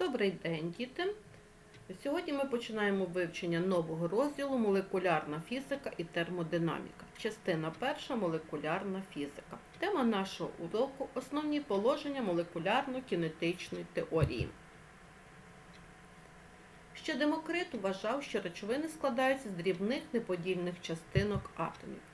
Добрий день, діти! Сьогодні ми починаємо вивчення нового розділу молекулярна фізика і термодинаміка. Частина перша молекулярна фізика. Тема нашого уроку основні положення молекулярно-кінетичної теорії. Ще Демокрит вважав, що речовини складаються з дрібних неподільних частинок атомів.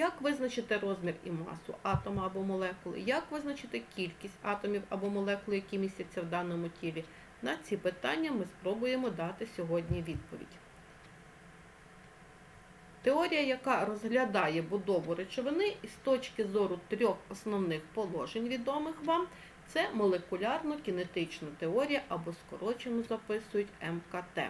Як визначити розмір і масу атома або молекули? Як визначити кількість атомів або молекул, які містяться в даному тілі? На ці питання ми спробуємо дати сьогодні відповідь. Теорія, яка розглядає будову речовини із точки зору трьох основних положень, відомих вам, це молекулярно-кінетична теорія або скорочено записують МКТ.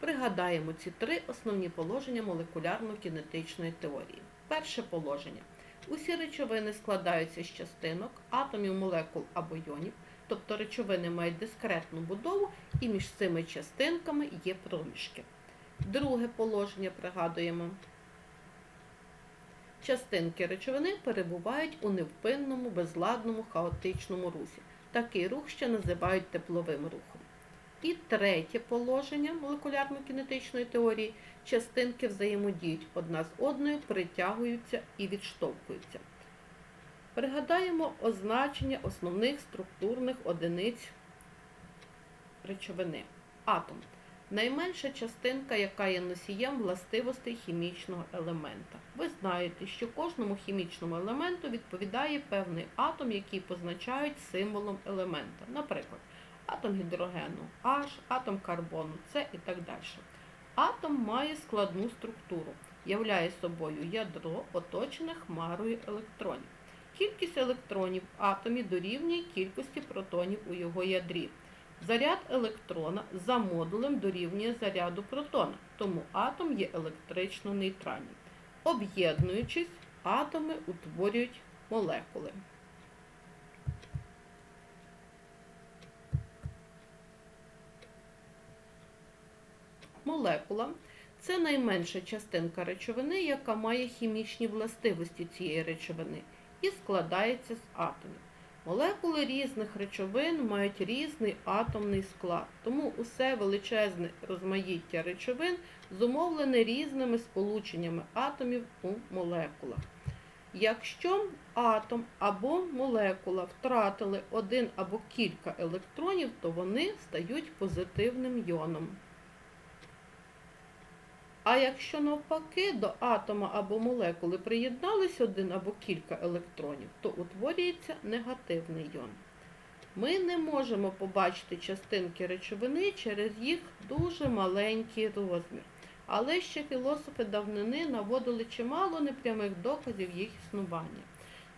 Пригадаємо ці три основні положення молекулярно-кінетичної теорії. Перше положення. Усі речовини складаються з частинок, атомів, молекул або йонів, тобто речовини мають дискретну будову і між цими частинками є проміжки. Друге положення пригадуємо. Частинки речовини перебувають у невпинному, безладному, хаотичному русі. Такий рух ще називають тепловим рухом. І третє положення молекулярно-кінетичної теорії частинки взаємодіють одна з одною, притягуються і відштовхуються. Пригадаємо означення основних структурних одиниць речовини. Атом найменша частинка, яка є носієм властивостей хімічного елемента. Ви знаєте, що кожному хімічному елементу відповідає певний атом, який позначають символом елемента. Наприклад, атом гідрогену H, атом карбону С і так далі. Атом має складну структуру, являє собою ядро, оточене хмарою електронів. Кількість електронів в атомі дорівнює кількості протонів у його ядрі. Заряд електрона за модулем дорівнює заряду протона, тому атом є електрично нейтральним. Об'єднуючись, атоми утворюють молекули. Молекула це найменша частинка речовини, яка має хімічні властивості цієї речовини і складається з атомів. Молекули різних речовин мають різний атомний склад, тому усе величезне розмаїття речовин зумовлене різними сполученнями атомів у молекулах. Якщо атом або молекула втратили один або кілька електронів, то вони стають позитивним йоном. А якщо навпаки до атома або молекули приєднались один або кілька електронів, то утворюється негативний йон. Ми не можемо побачити частинки речовини через їх дуже маленький розмір. Але ще філософи давнини наводили чимало непрямих доказів їх існування.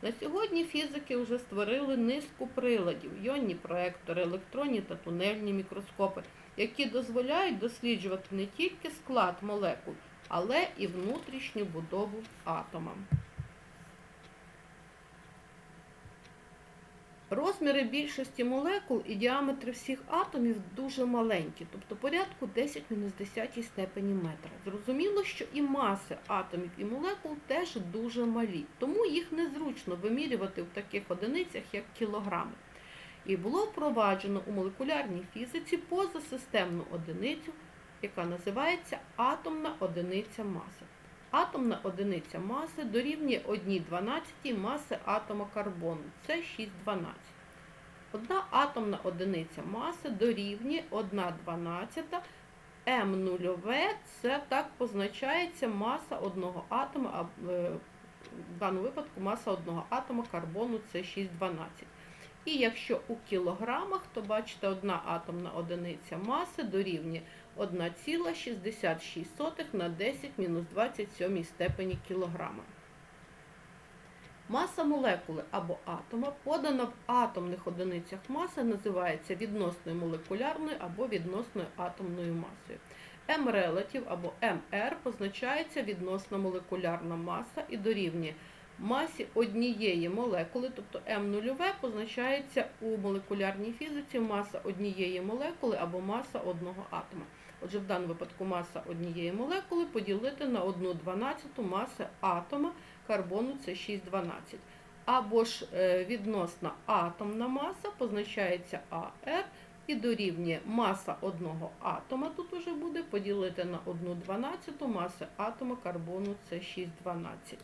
На сьогодні фізики вже створили низку приладів, йонні проектори, електронні та тунельні мікроскопи, які дозволяють досліджувати не тільки склад молекул, але і внутрішню будову атома. Розміри більшості молекул і діаметри всіх атомів дуже маленькі, тобто порядку 10-10 степені метра. Зрозуміло, що і маси атомів і молекул теж дуже малі, тому їх незручно вимірювати в таких одиницях, як кілограми. І було впроваджено у молекулярній фізиці позасистемну одиницю, яка називається атомна одиниця маси. Атомна одиниця маси дорівнює 1,12 маси атома карбону. Це 6,12. Одна атомна одиниця маси дорівнює 1,12 М0 це так позначається маса одного атома, е, в даному випадку маса одного атома карбону це 6,12. І якщо у кілограмах, то бачите, одна атомна одиниця маси дорівнює 1,66 на 10 мінус 27 степені кілограма. Маса молекули або атома, подана в атомних одиницях маси, називається відносною молекулярною або відносною атомною масою. М-релатив або МР позначається відносна молекулярна маса і дорівнює масі однієї молекули, тобто М0 позначається у молекулярній фізиці маса однієї молекули або маса одного атома. Отже, в даному випадку маса однієї молекули поділити на 1,12 маси атома карбону це 6,12. Або ж е, відносна атомна маса позначається АР і дорівнює маса одного атома, тут уже буде поділити на 1 12 маси атома карбону це 6 12.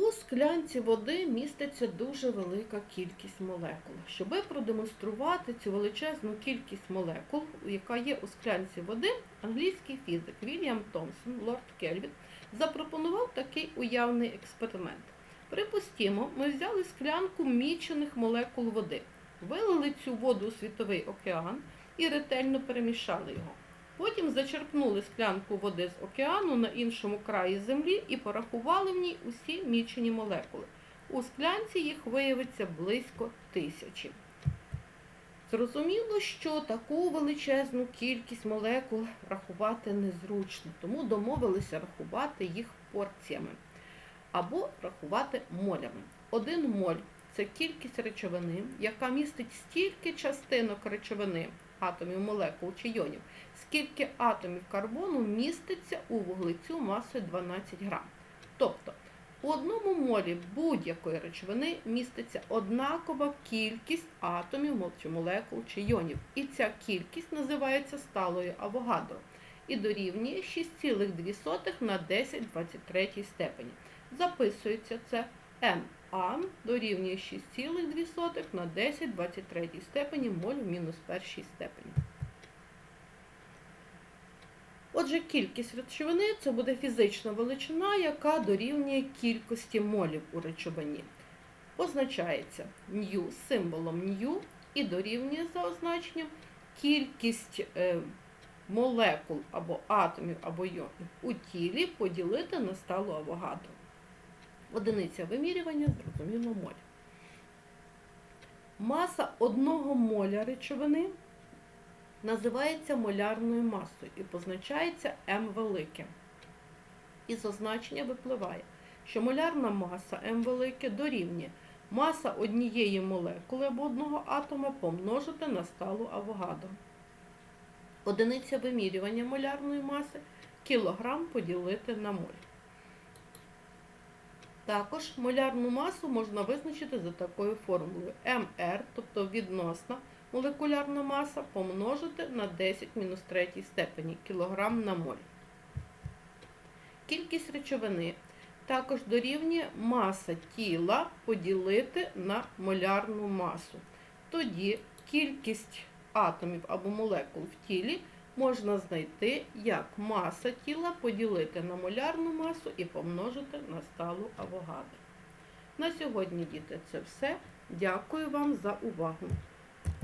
У склянці води міститься дуже велика кількість молекул. Щоби продемонструвати цю величезну кількість молекул, яка є у склянці води, англійський фізик Вільям Томсон, лорд Кельвін, запропонував такий уявний експеримент. Припустімо, ми взяли склянку мічених молекул води, вилили цю воду у світовий океан і ретельно перемішали його. Потім зачерпнули склянку води з океану на іншому краї землі і порахували в ній усі мічені молекули. У склянці їх виявиться близько тисячі. Зрозуміло, що таку величезну кількість молекул рахувати незручно, тому домовилися рахувати їх порціями або рахувати молями. Один моль це кількість речовини, яка містить стільки частинок речовини, атомів, молекул чи йонів, скільки атомів карбону міститься у вуглецю масою 12 грам. Тобто у одному молі будь-якої речовини міститься однакова кількість атомів чи молекул чи йонів. І ця кількість називається сталою Авогадро і дорівнює 6,2 на 10 23 степені. Записується це МА дорівнює 6,2 на 10 23 степені моль в мінус першій степені. Отже, кількість речовини це буде фізична величина, яка дорівнює кількості молів у речовині. Позначається ню символом ню і дорівнює за означенням кількість е, молекул або атомів або йонів у тілі поділити на сталу Авогадро. Одиниця вимірювання, зрозуміло, моль. Маса одного моля речовини називається молярною масою і позначається М велике. Із означення випливає, що молярна маса М велике дорівнює маса однієї молекули або одного атома помножити на сталу Авогадро. Одиниця вимірювання молярної маси кілограм поділити на моль. Також молярну масу можна визначити за такою формулою МР, тобто відносна молекулярна маса, помножити на 10 мінус 3 степені кілограм на моль. Кількість речовини також дорівнює маса тіла поділити на молярну масу. Тоді кількість атомів або молекул в тілі можна знайти як маса тіла поділити на молярну масу і помножити на сталу Авогадро. На сьогодні, діти, це все. Дякую вам за увагу.